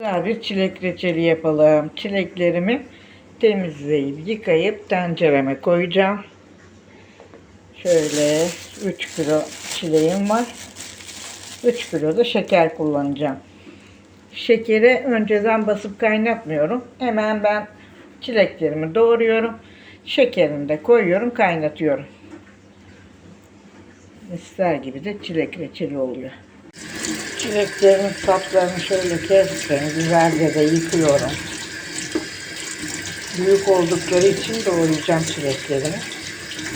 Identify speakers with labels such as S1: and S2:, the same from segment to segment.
S1: Güzel bir çilek reçeli yapalım. Çileklerimi temizleyip yıkayıp tencereme koyacağım. Şöyle 3 kilo çileğim var. 3 kilo da şeker kullanacağım. Şekeri önceden basıp kaynatmıyorum. Hemen ben çileklerimi doğruyorum. Şekerini de koyuyorum, kaynatıyorum. İster gibi de çilek reçeli oluyor. Çileklerimin saplarını şöyle kestim. Güzelce de yıkıyorum. Büyük oldukları için doğrayacağım çileklerimi.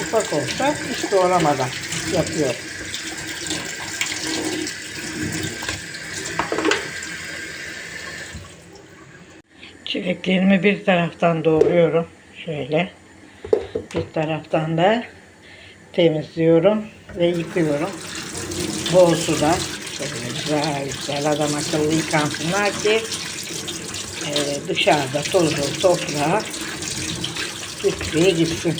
S1: Ufak olsa hiç doğramadan yapıyorum. Çileklerimi bir taraftan doğruyorum. Şöyle. Bir taraftan da temizliyorum ve yıkıyorum. Bol suda. Güzel güzel adam akıllı yıkansınlar ki e, dışarıda tozu, toprağı gitmeye gitsin.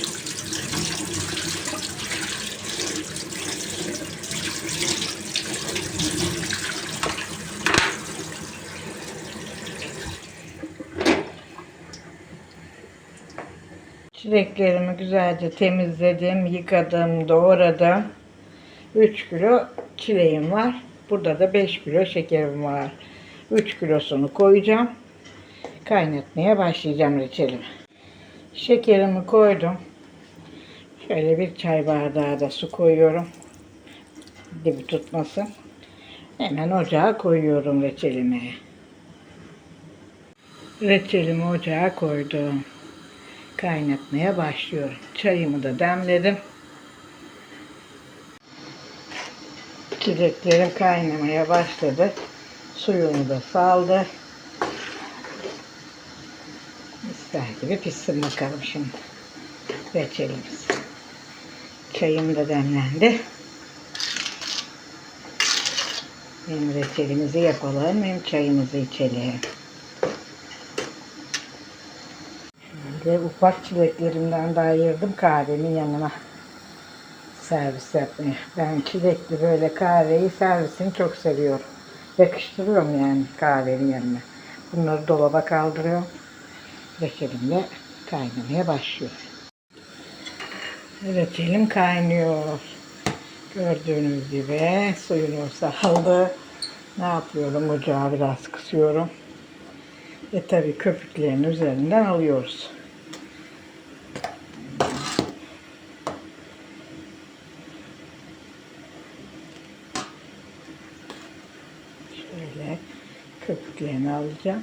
S1: Çileklerimi güzelce temizledim, yıkadım, doğradım. 3 kilo çileğim var. Burada da 5 kilo şekerim var. 3 kilosunu koyacağım. Kaynatmaya başlayacağım reçelimi. Şekerimi koydum. Şöyle bir çay bardağı da su koyuyorum. Dibi tutmasın. Hemen ocağa koyuyorum reçelimi. Reçelimi ocağa koydum. Kaynatmaya başlıyorum. Çayımı da demledim. Çileklerim kaynamaya başladı. Suyunu da saldı. İster gibi pişsin bakalım şimdi. Reçelimiz. Çayım da demlendi. Hem reçelimizi yapalım hem çayımızı içelim. Şöyle ufak çileklerimden de ayırdım kahvemin yanına servis yapmaya. Ben çilekli böyle kahveyi servisini çok seviyorum. Yakıştırıyorum yani kahvenin yanına. Bunları dolaba kaldırıyorum. Reçelimle kaynamaya başlıyor. Reçelim kaynıyor. Gördüğünüz gibi suyunu saldı. Ne yapıyorum? Ocağı biraz kısıyorum. E tabi köpüklerin üzerinden alıyoruz. Şöyle köpüklerini alacağım.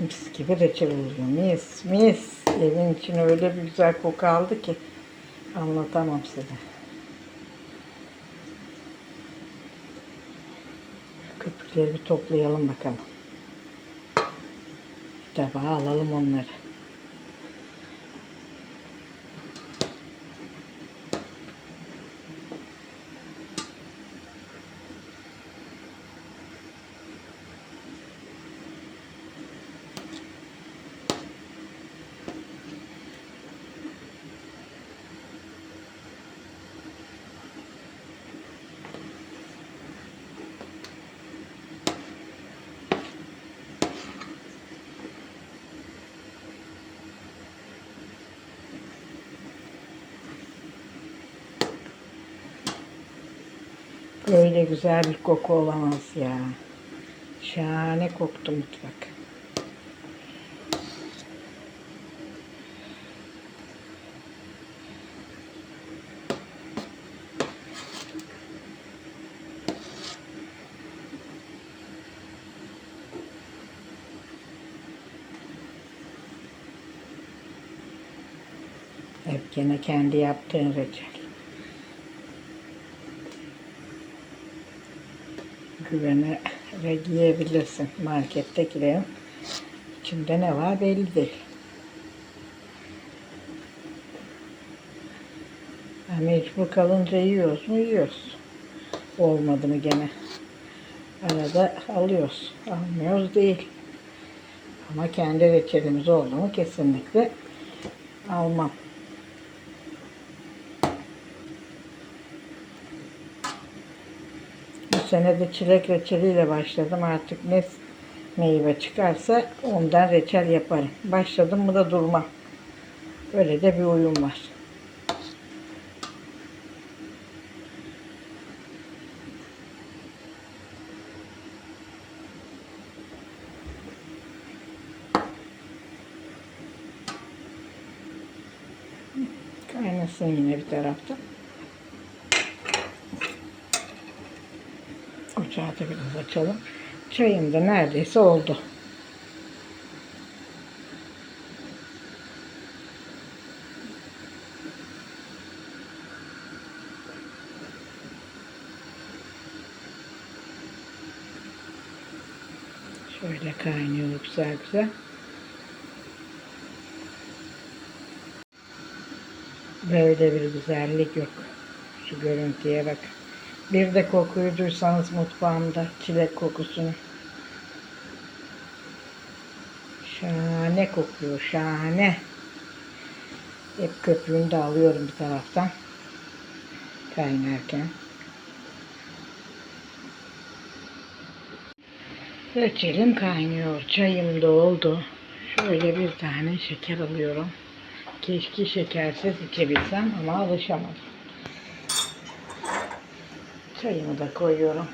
S1: Mis gibi reçel oluyor. Mis mis. Evin için öyle bir güzel koku aldı ki anlatamam size. Köpükleri bir toplayalım bakalım. Bir tabağa alalım onları. Böyle güzel bir koku olamaz ya. Şahane koktu mutfak. Hep gene kendi yaptığın reçel. Güvenerek yiyebilirsin. Markettekilerin içinde ne var belli değil. Ha, mecbur kalınca yiyoruz mu? Yiyoruz. Olmadı mı gene? Arada alıyoruz. Almıyoruz değil. Ama kendi reçelimiz oldu mu kesinlikle almam. Sene de çilek reçeliyle başladım. Artık ne meyve çıkarsa ondan reçel yaparım. Başladım mı da durmam. Böyle de bir uyum var. Kaynasın yine bir tarafta. Da biraz açalım. Çayım da neredeyse oldu. Şöyle kaynıyor güzel güzel. Böyle bir güzellik yok. Şu görüntüye bak. Bir de kokuyu duysanız mutfağımda çilek kokusunu. Şahane kokuyor, şahane. Hep köpüğünü de alıyorum bir taraftan. Kaynarken. Reçelim kaynıyor, çayım da oldu. Şöyle bir tane şeker alıyorum. Keşke şekersiz içebilsem ama alışamadım. Çayımı da koyuyorum.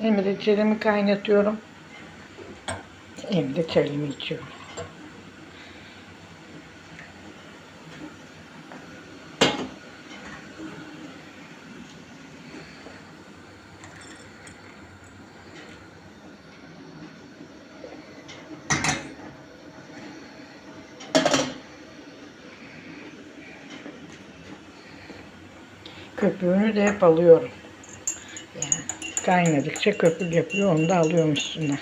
S1: Hem reçelimi kaynatıyorum. Hem de çayımı içiyorum. Köpüğünü de hep alıyorum. Kaynadıkça köpük yapıyor. Onu da alıyorum üstüne.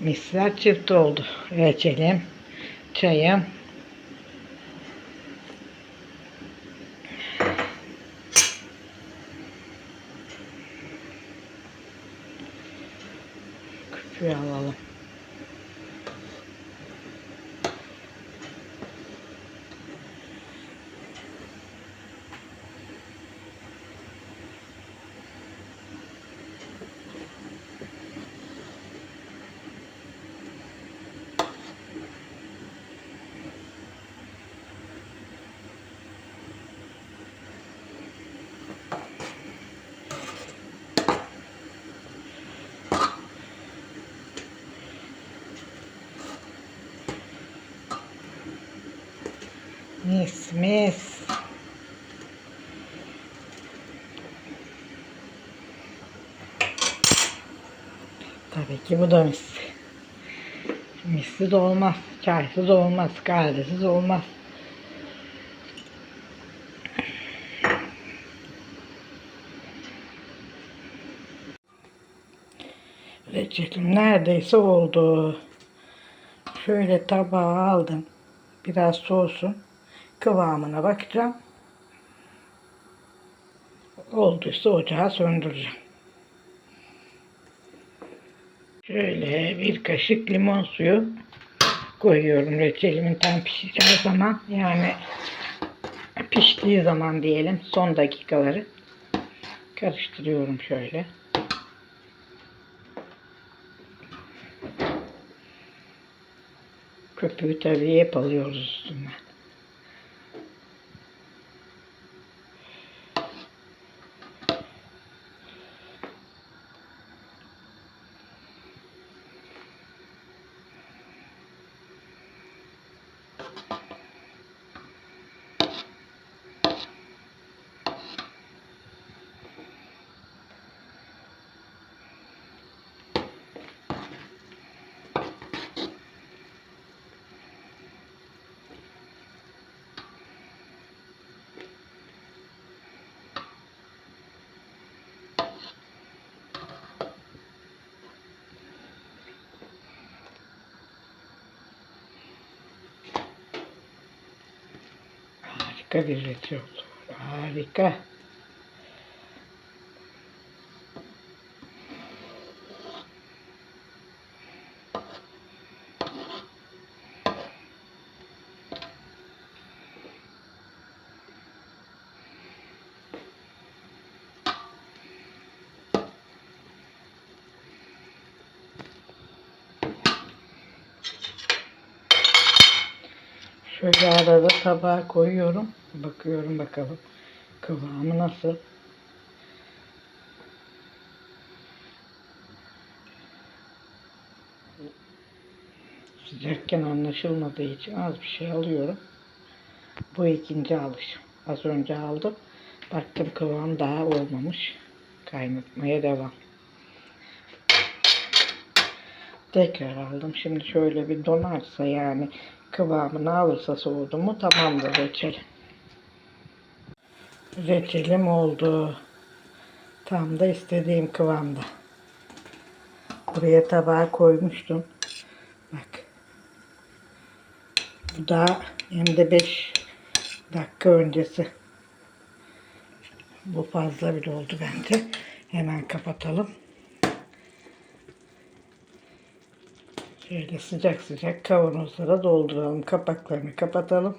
S1: Misler çift oldu. Reçelim, çayım. Köpüğü alalım. Mis mis. Tabii ki bu da mis. Misli de olmaz. Çaysız olmaz. Kahvesiz olmaz. Reçetim neredeyse oldu. Şöyle tabağa aldım. Biraz soğusun. Kıvamına bakacağım. Olduysa ocağı söndüreceğim. Şöyle bir kaşık limon suyu koyuyorum reçelimin tam pişeceği zaman. Yani piştiği zaman diyelim son dakikaları karıştırıyorum şöyle. Köpüğü tabii hep alıyoruz üstünden. Harika bir oldu. Harika. Şöyle arada tabağa koyuyorum. Bakıyorum bakalım kıvamı nasıl. Sıcakken anlaşılmadığı için az bir şey alıyorum. Bu ikinci alışım. Az önce aldım. Baktım kıvam daha olmamış. Kaynatmaya devam. Tekrar aldım. Şimdi şöyle bir donarsa yani kıvamını alırsa soğudu mu tamamdır reçel. Reçelim oldu. Tam da istediğim kıvamda. Buraya tabağa koymuştum. Bak. Bu da hem de 5 dakika öncesi. Bu fazla bile oldu bence. Hemen kapatalım. Şöyle sıcak sıcak kavanozlara dolduralım. Kapaklarını kapatalım.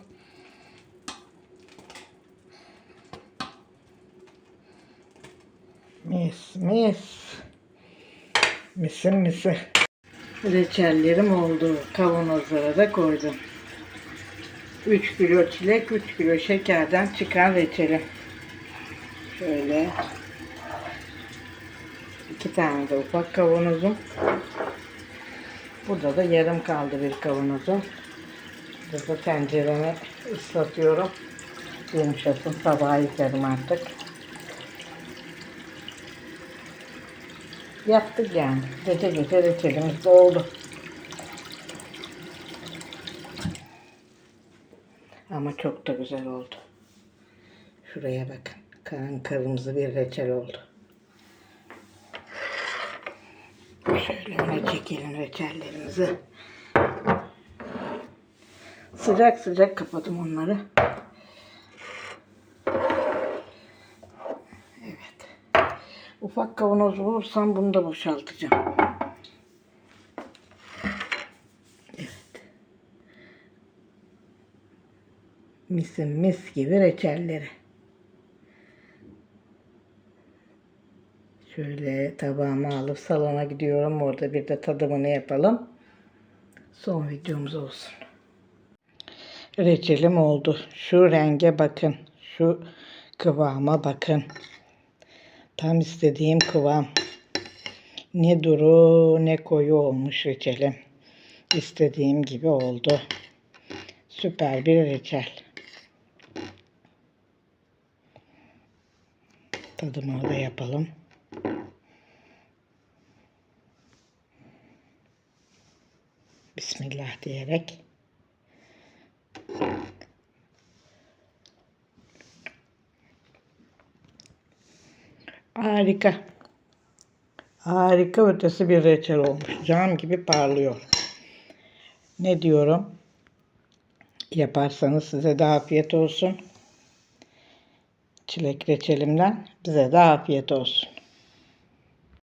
S1: Mis mis. Misin misi. Reçellerim oldu. Kavanozlara da koydum. 3 kilo çilek, 3 kilo şekerden çıkan reçelim. Şöyle. iki tane de ufak kavanozum. Burada da yarım kaldı bir kavanozum. Burada tenceremi ıslatıyorum. Yumuşasın. Sabaha yıkarım artık. Yaptık yani. Gece gece reçelimiz oldu. Ama çok da güzel oldu. Şuraya bakın. Kan kırmızı bir reçel oldu. Şöyle çekelim reçellerimizi. Sıcak sıcak kapadım onları. Evet. Ufak kavanoz bulursam bunu da boşaltacağım. Evet. Misin mis gibi reçelleri. Şöyle tabağıma alıp salona gidiyorum. Orada bir de tadımını yapalım. Son videomuz olsun. Reçelim oldu. Şu renge bakın. Şu kıvama bakın. Tam istediğim kıvam. Ne duru ne koyu olmuş reçelim. İstediğim gibi oldu. Süper bir reçel. Tadımı da yapalım. Bismillah diyerek. Harika. Harika ötesi bir reçel olmuş. Cam gibi parlıyor. Ne diyorum? Yaparsanız size de afiyet olsun. Çilek reçelimden bize de afiyet olsun.